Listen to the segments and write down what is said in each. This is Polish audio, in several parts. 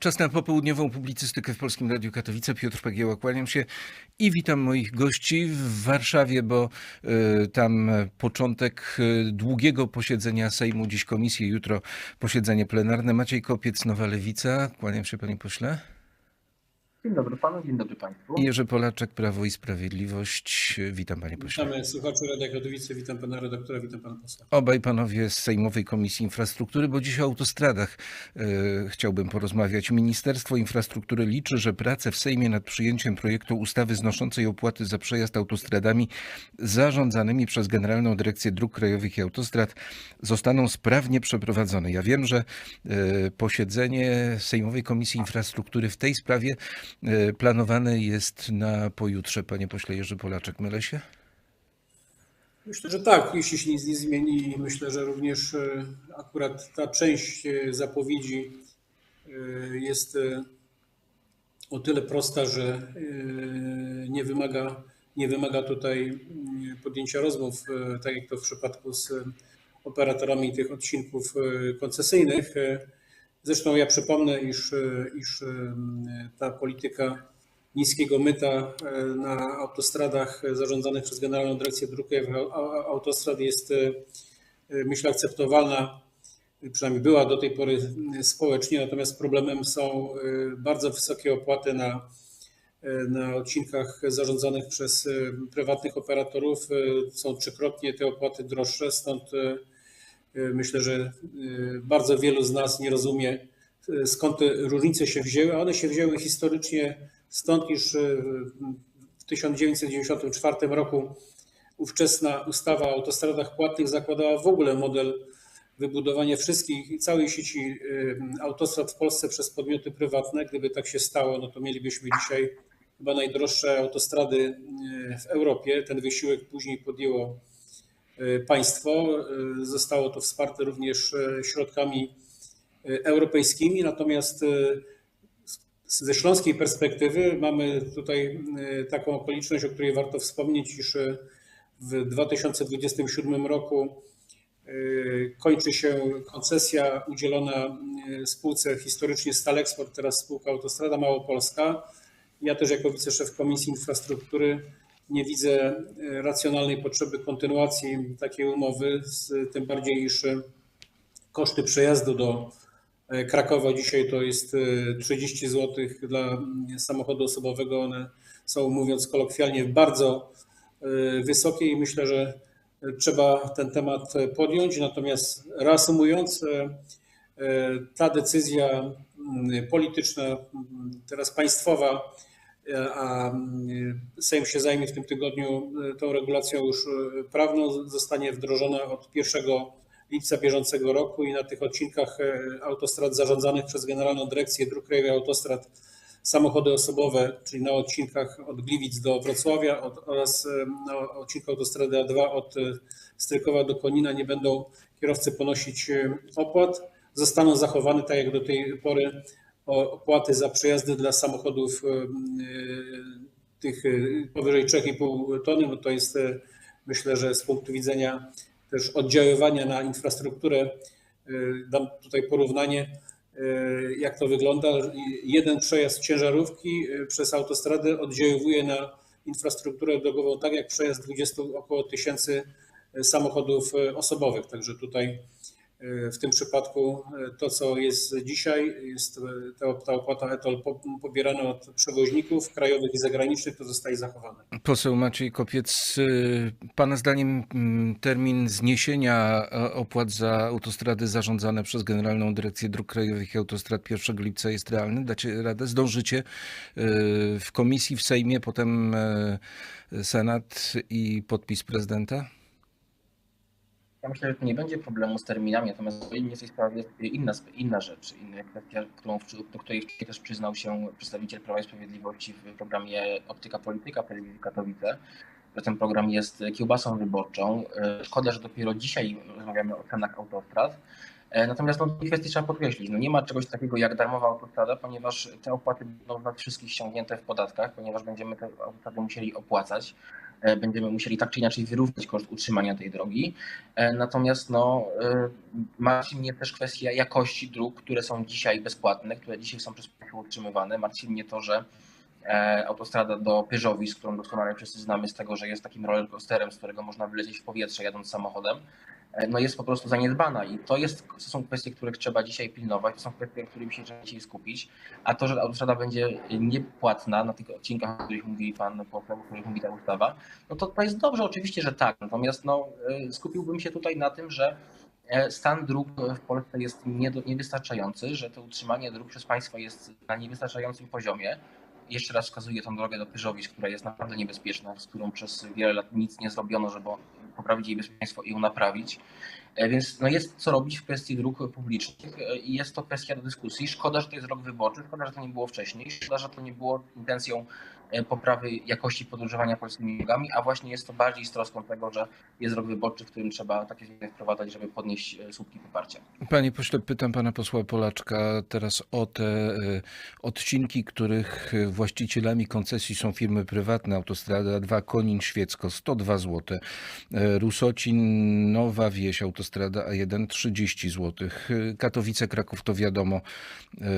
Czas na popołudniową publicystykę w Polskim Radiu Katowice. Piotr Pagieła, kłaniam się i witam moich gości w Warszawie, bo y, tam początek y, długiego posiedzenia Sejmu, dziś komisji, jutro posiedzenie plenarne. Maciej Kopiec, Nowa Lewica. Kłaniam się panie pośle. Dzień dobry panu, dzień dobry państwu. Jerzy Polaczek, Prawo i Sprawiedliwość. Witam panie pośle. Witamy słuchaczy Radia Katowice, witam pana redaktora, witam pana posła. Obaj panowie z Sejmowej Komisji Infrastruktury, bo dziś o autostradach e, chciałbym porozmawiać. Ministerstwo Infrastruktury liczy, że prace w Sejmie nad przyjęciem projektu ustawy znoszącej opłaty za przejazd autostradami zarządzanymi przez Generalną Dyrekcję Dróg Krajowych i Autostrad zostaną sprawnie przeprowadzone. Ja wiem, że e, posiedzenie Sejmowej Komisji Infrastruktury w tej sprawie planowane jest na pojutrze. Panie pośle Jerzy Polaczek, mylę się? Myślę, że tak, jeśli się nic nie zmieni, myślę, że również e, akurat ta część e, zapowiedzi e, jest e, o tyle prosta, że e, nie wymaga, nie wymaga tutaj mm, podjęcia rozmów, e, tak jak to w przypadku z operatorami tych odcinków e, koncesyjnych. Zresztą ja przypomnę, iż, e, iż e, ta polityka niskiego myta e, na autostradach zarządzanych przez Generalną Dyrekcję Dróg Autostrad jest, myślę, akceptowalna, przynajmniej była do tej pory społecznie, natomiast problemem są bardzo wysokie opłaty na, na odcinkach zarządzanych przez prywatnych operatorów. Są trzykrotnie te opłaty droższe, stąd myślę, że e, bardzo wielu z nas nie rozumie, e, skąd te różnice się wzięły, one się wzięły historycznie stąd, iż w 1994 roku ówczesna ustawa o autostradach płatnych zakładała w ogóle model wybudowania wszystkich całej sieci autostrad w Polsce przez podmioty prywatne. Gdyby tak się stało, no to mielibyśmy dzisiaj chyba najdroższe autostrady w Europie. Ten wysiłek później podjęło państwo. E, Zostało to wsparte również e, środkami e, europejskimi, natomiast e, ze śląskiej perspektywy mamy tutaj e, taką okoliczność, o której warto wspomnieć, iż e, w 2027 roku e, kończy się koncesja udzielona e, spółce historycznie Staleksport, teraz spółka Autostrada Małopolska. Ja też jako wiceszef Komisji Infrastruktury nie widzę e, racjonalnej potrzeby kontynuacji takiej umowy, tym bardziej iż e, koszty przejazdu do e, Krakowa dzisiaj to jest e, 30 zł dla samochodu osobowego. One są, mówiąc kolokwialnie, bardzo wysokie i myślę, że trzeba ten temat podjąć. Natomiast reasumując, ta decyzja polityczna, teraz państwowa, a mm, Sejm się zajmie w tym tygodniu e, tą regulacją już e, prawną, zostanie wdrożona od 1 lipca bieżącego roku i na tych odcinkach e, autostrad zarządzanych przez Generalną Dyrekcję Dróg Krajowych Autostrad samochody osobowe, czyli na odcinkach od Gliwic do Wrocławia od, oraz na odcinku autostrady A2 od Strykowa do Konina nie będą kierowcy ponosić opłat. Zostaną zachowane, tak jak do tej pory, opłaty za przejazdy dla samochodów e, e, tych e, powyżej 3,5 tony, bo to jest myślę, że z punktu widzenia też oddziaływania na infrastrukturę, dam tutaj porównanie, jak to wygląda. Jeden przejazd ciężarówki przez autostradę oddziaływuje na infrastrukturę drogową tak jak przejazd 20 około tysięcy samochodów osobowych. Także tutaj w tym przypadku e, to, co jest dzisiaj, jest e, ta, ta opłata ETOL po- pobierana od przewoźników krajowych i zagranicznych, to zostaje zachowane. Poseł Maciej Kopiec, y, Pana zdaniem mm, termin zniesienia e, opłat za autostrady zarządzane przez Generalną Dyrekcję Dróg Krajowych i Autostrad 1 lipca jest realny? Dacie radę? Zdążycie y, w komisji, w Sejmie, potem Senat i podpis prezydenta? Ja myślę, że tu nie będzie problemu z terminami, natomiast w innej sprawie jest inna, inna rzecz, inna kwestia, którą, do której też przyznał się przedstawiciel Prawa i Sprawiedliwości w programie Optyka Polityka telewizji Katowice, że ten program jest kiełbasą wyborczą. E, Szkoda, że dopiero dzisiaj rozmawiamy o cenach autostrad, E, Natomiast no, dwie kwestie trzeba podkreślić. No, nie ma czegoś takiego jak darmowa autostrada, ponieważ te opłaty będą dla wszystkich ściągnięte w podatkach, ponieważ będziemy te autostrady musieli opłacać. E, Będziemy musieli tak czy inaczej wyrównać koszt utrzymania tej drogi. E, Natomiast no, e, martwi mnie też kwestia jakości dróg, które są dzisiaj bezpłatne, które dzisiaj są przez państwo utrzymywane. Martwi mnie to, że autostrada do Pyżowic, którą doskonale wszyscy znamy z tego, że jest takim rollercoasterem, z którego można wylecieć w powietrze jadąc samochodem, no jest po prostu zaniedbana i to, jest, to są kwestie, których trzeba dzisiaj pilnować, to są kwestie, na których się trzeba dzisiaj skupić, a to, że autostrada będzie niepłatna na tych odcinkach, o których mówi pan poseł, o których mówi ta ustawa, no to to jest dobrze, oczywiście, że tak, natomiast no, e, skupiłbym się tutaj na tym, że e, stan dróg w Polsce jest niewystarczający, że to utrzymanie dróg przez państwo jest na niewystarczającym poziomie. Jeszcze raz wskazuję tą drogę do Pyżowic, która jest naprawdę niebezpieczna, z którą przez wiele lat nic nie zrobiono, żeby poprawić jej bezpieczeństwo i ją naprawić. E, Więc no jest co robić w kwestii dróg publicznych e, i jest to kwestia do dyskusji. Szkoda, że to jest rok wyborczy, szkoda, że to nie było wcześniej, szkoda, że to nie było intencją poprawy jakości podróżowania polskimi drogami, a właśnie jest to bardziej z troską tego, że jest rok wyborczy, w którym trzeba takie zmiany wprowadzać, żeby podnieść e, słupki poparcia. Panie pośle, pytam pana posła Polaczka teraz o te e, odcinki, których e, właścicielami koncesji są firmy prywatne. Autostrada 2 Konin-Świecko 102 zł. E, Rusocin Nowa Wieś, autostrada A1 30 zł. E, Katowice Kraków to wiadomo e,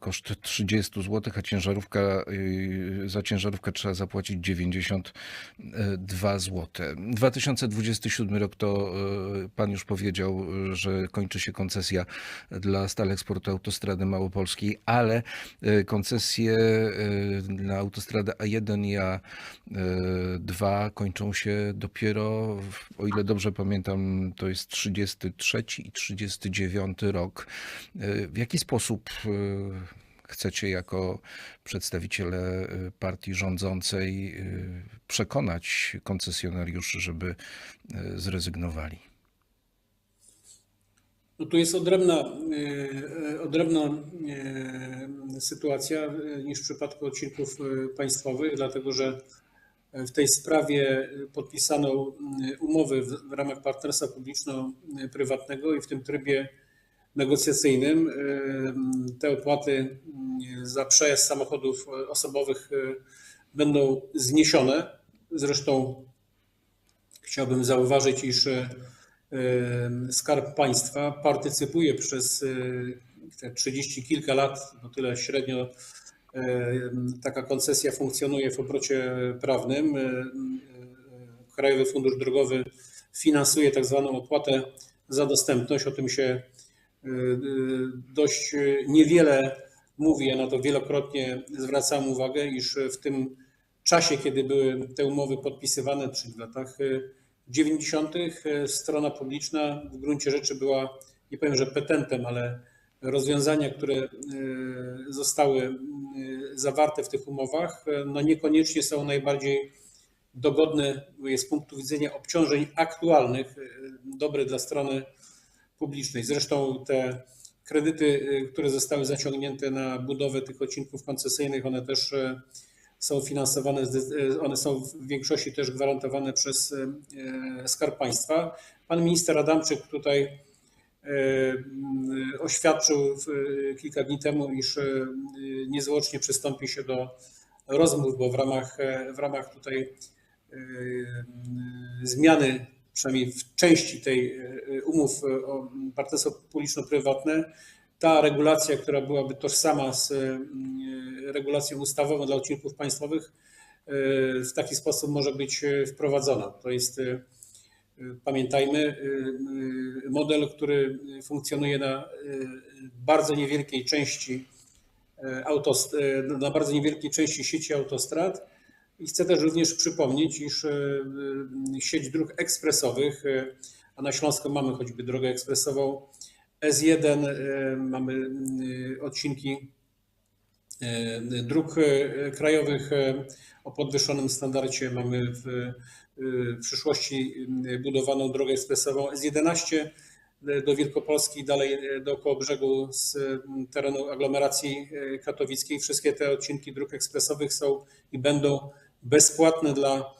koszt 30 zł, a ciężarówka e, za ciężarówkę trzeba zapłacić 92 zł. 2027 rok to e, pan już powiedział, e, że kończy się koncesja dla Staleksportu Autostrady Małopolskiej, ale e, koncesje na autostradę A1 i A2 kończą się dopiero, o ile dobrze pamiętam, to jest 33 i 39 rok. W jaki sposób chcecie jako przedstawiciele e, partii rządzącej e, przekonać koncesjonariuszy, żeby e, zrezygnowali? No tu jest odrębna, odrębna sytuacja niż w przypadku odcinków państwowych, dlatego że w tej sprawie podpisano umowy w, ramach partnerstwa publiczno-prywatnego i w tym trybie negocjacyjnym te opłaty za przejazd samochodów osobowych e, będą zniesione. Zresztą chciałbym zauważyć, iż e, Skarb Państwa partycypuje przez e, te 30 kilka lat, bo tyle średnio e, taka koncesja funkcjonuje w obrocie prawnym. E, e, Krajowy Fundusz Drogowy finansuje tak zwaną opłatę za dostępność. O tym się e, e, dość niewiele mówi, ja na to wielokrotnie zwracam uwagę, iż w tym czasie, kiedy były te umowy podpisywane, czyli w latach e, 90. strona publiczna w gruncie rzeczy była, nie powiem, że petentem, ale rozwiązania, które e, zostały e, zawarte w tych umowach, e, no niekoniecznie są najbardziej dogodne z punktu widzenia obciążeń aktualnych, e, dobre dla strony publicznej. Zresztą te kredyty, e, które zostały zaciągnięte na budowę tych odcinków koncesyjnych, one też e, są finansowane, zde- one są w większości też gwarantowane przez Skarb Państwa. Pan minister Adamczyk tutaj oświadczył kilka dni temu, iż niezwłocznie przystąpi się do rozmów, bo w ramach, w ramach tutaj zmiany, przynajmniej w części tej umów o partnerstwo publiczno-prywatne, ta regulacja, która byłaby tożsama z mm, regulacją ustawową dla odcinków państwowych, w taki sposób może być wprowadzona. To jest, pamiętajmy, model, który funkcjonuje na bardzo niewielkiej części autost- na bardzo niewielkiej części sieci autostrad. I chcę też również przypomnieć, iż sieć dróg ekspresowych, a na Śląsku mamy choćby drogę ekspresową S1, e, mamy e, odcinki e, dróg krajowych o podwyższonym standardzie. Mamy w w przyszłości budowaną drogę ekspresową S11 e, do Wielkopolski, dalej e, do Kołobrzegu z terenu aglomeracji katowickiej. Wszystkie te odcinki dróg ekspresowych są i będą bezpłatne dla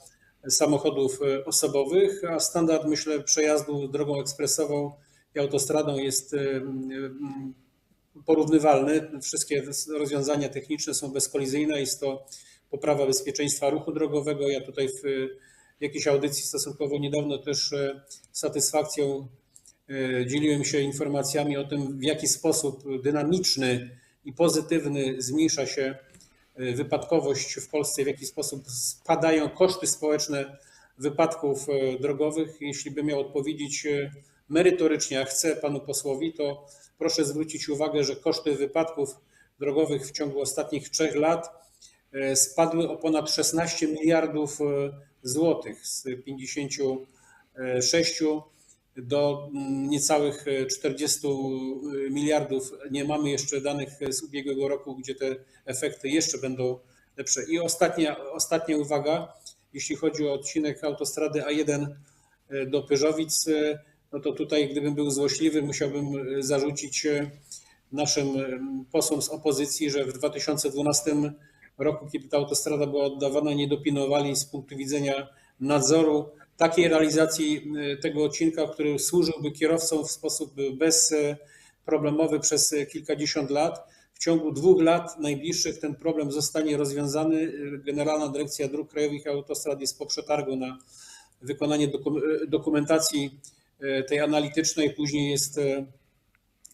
samochodów e, osobowych, a standard, myślę, przejazdu drogą ekspresową i autostradą jest y, y, porównywalny. Wszystkie rozwiązania techniczne są bezkolizyjne. Jest to poprawa bezpieczeństwa ruchu drogowego. Ja tutaj w jakiejś audycji stosunkowo niedawno też e, satysfakcją e, dzieliłem się informacjami o tym, w jaki sposób dynamiczny i pozytywny zmniejsza się e, wypadkowość w Polsce, w jaki sposób spadają koszty społeczne wypadków drogowych. Jeśli bym miał odpowiedzieć merytorycznie, a chcę panu posłowi, to proszę zwrócić uwagę, że koszty wypadków drogowych w ciągu ostatnich trzech lat spadły o ponad 16 miliardów złotych z 56 do niecałych 40 miliardów. Nie mamy jeszcze danych z ubiegłego roku, gdzie te efekty jeszcze będą lepsze. I ostatnia, ostatnia uwaga, jeśli chodzi o odcinek autostrady A1 do Pyżowic, no to tutaj gdybym był złośliwy, musiałbym zarzucić naszym posłom z opozycji, że w 2012 roku, kiedy ta autostrada była oddawana, nie dopilnowali z punktu widzenia nadzoru takiej realizacji y, tego odcinka, który służyłby kierowcom w sposób bezproblemowy przez kilkadziesiąt lat. W ciągu dwóch lat najbliższych ten problem zostanie rozwiązany. Generalna Dyrekcja Dróg Krajowych i Autostrad jest po przetargu na wykonanie dokumentacji y, tej analitycznej. Później jest, y,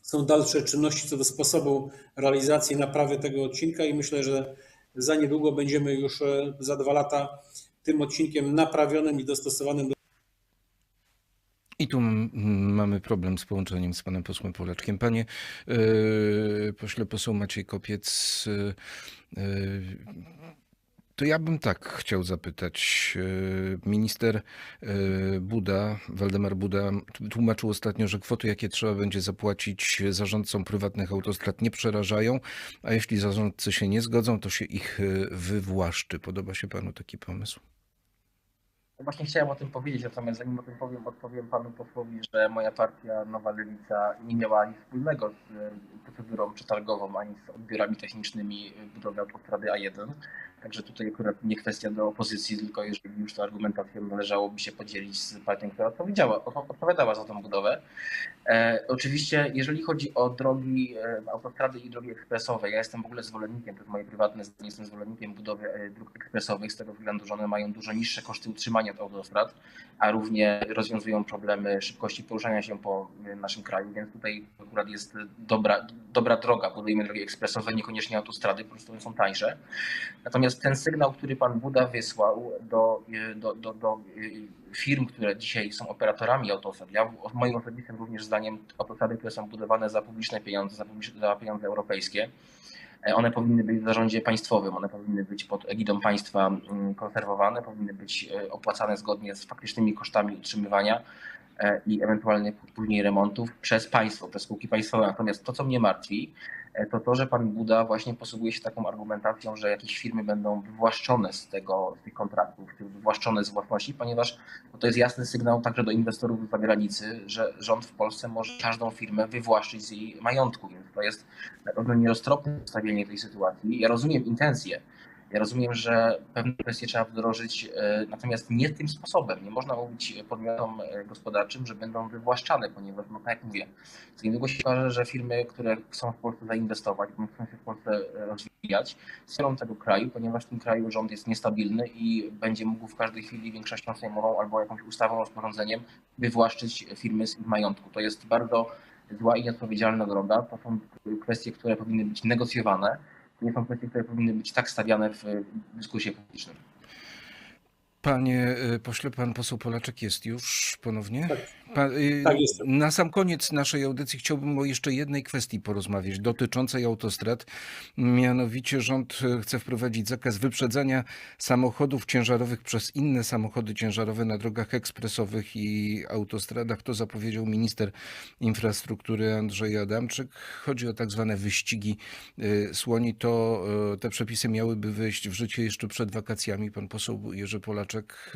są dalsze czynności co do sposobu realizacji naprawy tego odcinka i myślę, że za niedługo będziemy już za dwa lata tym odcinkiem naprawionym i dostosowanym do I tu mamy problem z połączeniem z panem posłem Polaczkiem. Panie yy, pośle poseł Maciej Kopiec, yy, to ja bym tak chciał zapytać. Yy, Minister yy, Buda, Waldemar Buda tłumaczył ostatnio, że kwoty, jakie trzeba będzie zapłacić zarządcom prywatnych autostrad nie przerażają, a jeśli zarządcy się nie zgodzą, to się ich yy, wywłaszczy. Podoba się panu taki pomysł? No Właśnie chciałem o tym powiedzieć, natomiast zanim o tym powiem, odpowiem panu posłowi, że moja partia Nowa Lewica nie miała nic wspólnego z e, procedurą przetargową ani z odbiorami technicznymi budowy autostrady A1. Także tutaj akurat nie kwestia do opozycji, tylko jeżeli już to argumentacją należałoby się podzielić z partią, która odpowiedziała, odpowiadała za tą budowę. E, oczywiście, jeżeli chodzi o drogi, e, autostrady i drogi ekspresowe, ja jestem w ogóle zwolennikiem, to jest moje prywatne zdanie, jestem zwolennikiem budowy e, dróg ekspresowych z tego względu, że one mają dużo niższe koszty utrzymania od autostrad, a równie rozwiązują problemy szybkości poruszania się po e, naszym kraju, więc tutaj akurat jest dobra, dobra droga, budujemy drogi ekspresowe, niekoniecznie autostrady, po prostu one są tańsze. Natomiast ten sygnał, który pan Buda wysłał do, do, do, do e, firm, które dzisiaj są operatorami autostrad. Ja moim osobistym również zdaniem autostrady, które są budowane za publiczne pieniądze, za, publiczne, za pieniądze europejskie, e, one powinny być w zarządzie państwowym, one powinny być pod egidą państwa mm, konserwowane, powinny być e, opłacane zgodnie z faktycznymi kosztami utrzymywania e, i ewentualnie później remontów przez państwo, przez spółki państwowe. Natomiast to, co mnie martwi, to to, że pan Buda właśnie posługuje się taką argumentacją, że jakieś firmy będą wywłaszczone z, tego, z tych kontraktów, wywłaszczone z własności, ponieważ to jest jasny sygnał także do inwestorów z zagranicy, że rząd w Polsce może każdą firmę wywłaszczyć z jej majątku, więc to jest na pewno nieroztropne postawienie tej sytuacji. Ja rozumiem intencje, ja rozumiem, że pewne kwestie trzeba wdrożyć, e, natomiast nie tym sposobem. Nie można mówić podmiotom e, gospodarczym, że będą wywłaszczane, ponieważ, no tak jak mówię, co niedługo się okaże, że firmy, które chcą w Polsce zainwestować, chcą się w Polsce e, rozwijać, strzelą tego kraju, ponieważ w tym kraju rząd jest niestabilny i będzie mógł w każdej chwili większością sejmową albo jakąś ustawą, rozporządzeniem wywłaszczyć firmy z ich majątku. To jest bardzo zła i nieodpowiedzialna droga. To są kwestie, które powinny być negocjowane nie są kwestie, które powinny być tak stawiane w dyskusji publicznej. Panie y, pośle, pan poseł Polaczek jest już ponownie? Tak. Pa, y, Tak, jestem. Na sam koniec naszej audycji chciałbym o jeszcze jednej kwestii porozmawiać dotyczącej autostrad. Mianowicie rząd y, chce wprowadzić zakaz wyprzedzania samochodów ciężarowych przez inne samochody ciężarowe na drogach ekspresowych i autostradach. To zapowiedział minister infrastruktury Andrzej Adamczyk. Chodzi o tak zwane wyścigi y, słoni. To y, te przepisy miałyby wejść w życie jeszcze przed wakacjami. Pan poseł Jerzy Polaczek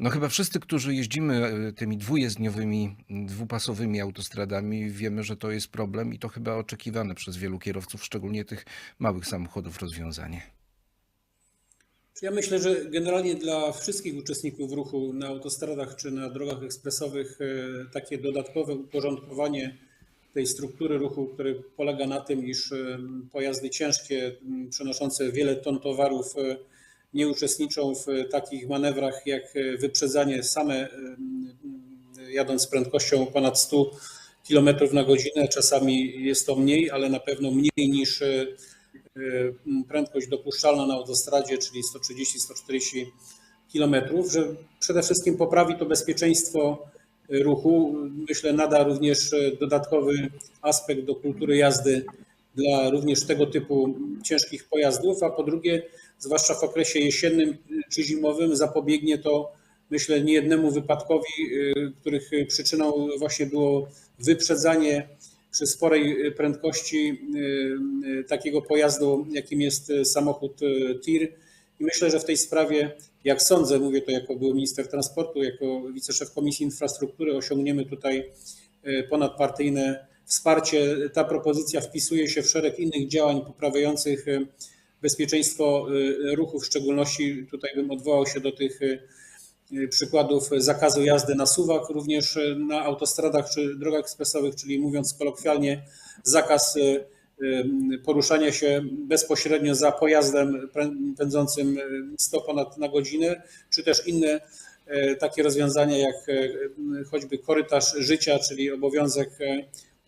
no chyba wszyscy, którzy jeździmy e, tymi dwujezdniowymi, dwupasowymi autostradami, wiemy, że to jest problem i to chyba oczekiwane przez wielu kierowców, szczególnie tych małych samochodów, rozwiązanie. Ja myślę, że generalnie dla wszystkich uczestników ruchu na autostradach czy na drogach ekspresowych e, takie dodatkowe uporządkowanie tej struktury ruchu, które polega na tym, iż e, pojazdy ciężkie przenoszące wiele ton towarów nie uczestniczą w takich manewrach jak e, wyprzedzanie same e, jadąc z prędkością ponad 100 km na godzinę. Czasami jest to mniej, ale na pewno mniej niż e, prędkość dopuszczalna na autostradzie, czyli 130-140 km, że przede wszystkim poprawi to bezpieczeństwo ruchu. Myślę, nada również dodatkowy aspekt do kultury jazdy dla również tego typu ciężkich pojazdów, a po drugie, zwłaszcza w okresie jesiennym czy zimowym, zapobiegnie to, myślę, niejednemu wypadkowi, y, których przyczyną właśnie było wyprzedzanie przy sporej prędkości y, y, takiego pojazdu, jakim jest samochód TIR. I myślę, że w tej sprawie, jak sądzę, mówię to jako były minister transportu, jako wiceszef Komisji Infrastruktury, osiągniemy tutaj ponadpartyjne wsparcie. Ta propozycja wpisuje się w szereg innych działań poprawiających y, bezpieczeństwo y, ruchu, w szczególności tutaj bym odwołał się do tych y, przykładów zakazu jazdy na suwak, również na autostradach czy drogach ekspresowych, czyli mówiąc kolokwialnie, zakaz poruszania się bezpośrednio za pojazdem pędzącym 100 ponad na godzinę, czy też inne takie rozwiązania jak choćby korytarz życia, czyli obowiązek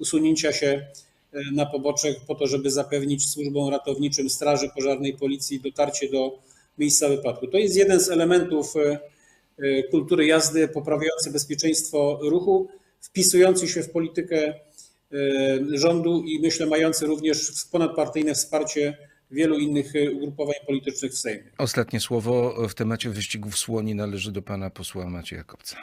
usunięcia się y, na poboczek po to, żeby zapewnić służbom ratowniczym, straży pożarnej, policji dotarcie do miejsca wypadku. To jest jeden z elementów y, y, kultury jazdy poprawiający bezpieczeństwo ruchu, wpisujący się w politykę rządu i myślę mający również ponadpartyjne wsparcie wielu innych ugrupowań politycznych w Sejmie. Ostatnie słowo w temacie wyścigów słoni należy do pana posła Macieja Kopca.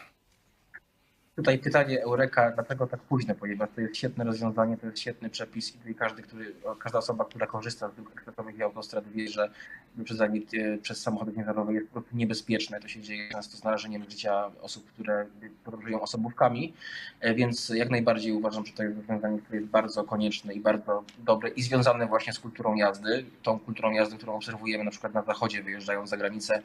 Tutaj pytanie Eureka, dlaczego tak późno, ponieważ to jest świetne rozwiązanie, to jest świetny przepis i każdy, który, każda osoba, która korzysta z dróg ekspresowych i autostrad wie, że wyprzedzanie przez samochody ciężarowe jest po prostu niebezpieczne. To się dzieje często z narażeniem życia osób, które podróżują osobówkami, E, więc jak najbardziej uważam, że to jest rozwiązanie, które jest bardzo konieczne i bardzo dobre i związane właśnie z kulturą jazdy, tą kulturą jazdy, którą obserwujemy na przykład na zachodzie, wyjeżdżając za granicę,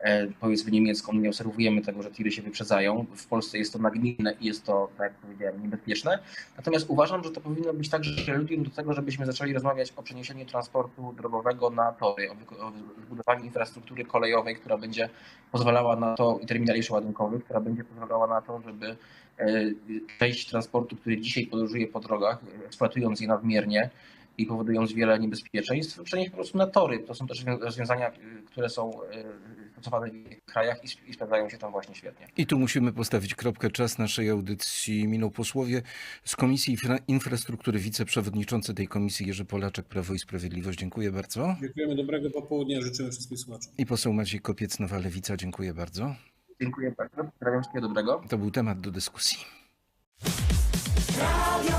e, powiedzmy niemiecką, nie obserwujemy tego, że tiry się wyprzedzają. W Polsce jest to nagminne i jest to, tak jak powiedziałem, niebezpieczne. Natomiast uważam, że to powinno być także preludium do tego, żebyśmy zaczęli rozmawiać o przeniesieniu transportu drogowego na tory, o, zbudowaniu infrastruktury kolejowej, która będzie pozwalała na to i terminali przeładunkowych, która będzie pozwalała na to, żeby e, część transportu, który dzisiaj podróżuje po drogach, e, eksploatując je nadmiernie i powodując wiele niebezpieczeństw, przenieść po prostu na tory. To są też rozwiązania, e, które są innych krajach i, i sprawdzają się tam właśnie świetnie. I tu musimy postawić kropkę. Czas naszej audycji minął posłowie z Komisji Infra- Infrastruktury, wiceprzewodniczący tej komisji Jerzy Polaczek, Prawo i Sprawiedliwość. Dziękuję bardzo. Dziękujemy, dobrego popołudnia, życzymy wszystkim słuchaczom. I poseł Maciej Kopiec, Nowa Lewica. Dziękuję bardzo. Dziękuję bardzo. Pozdrawiam wszystkiego dobrego. To był temat do dyskusji. Radio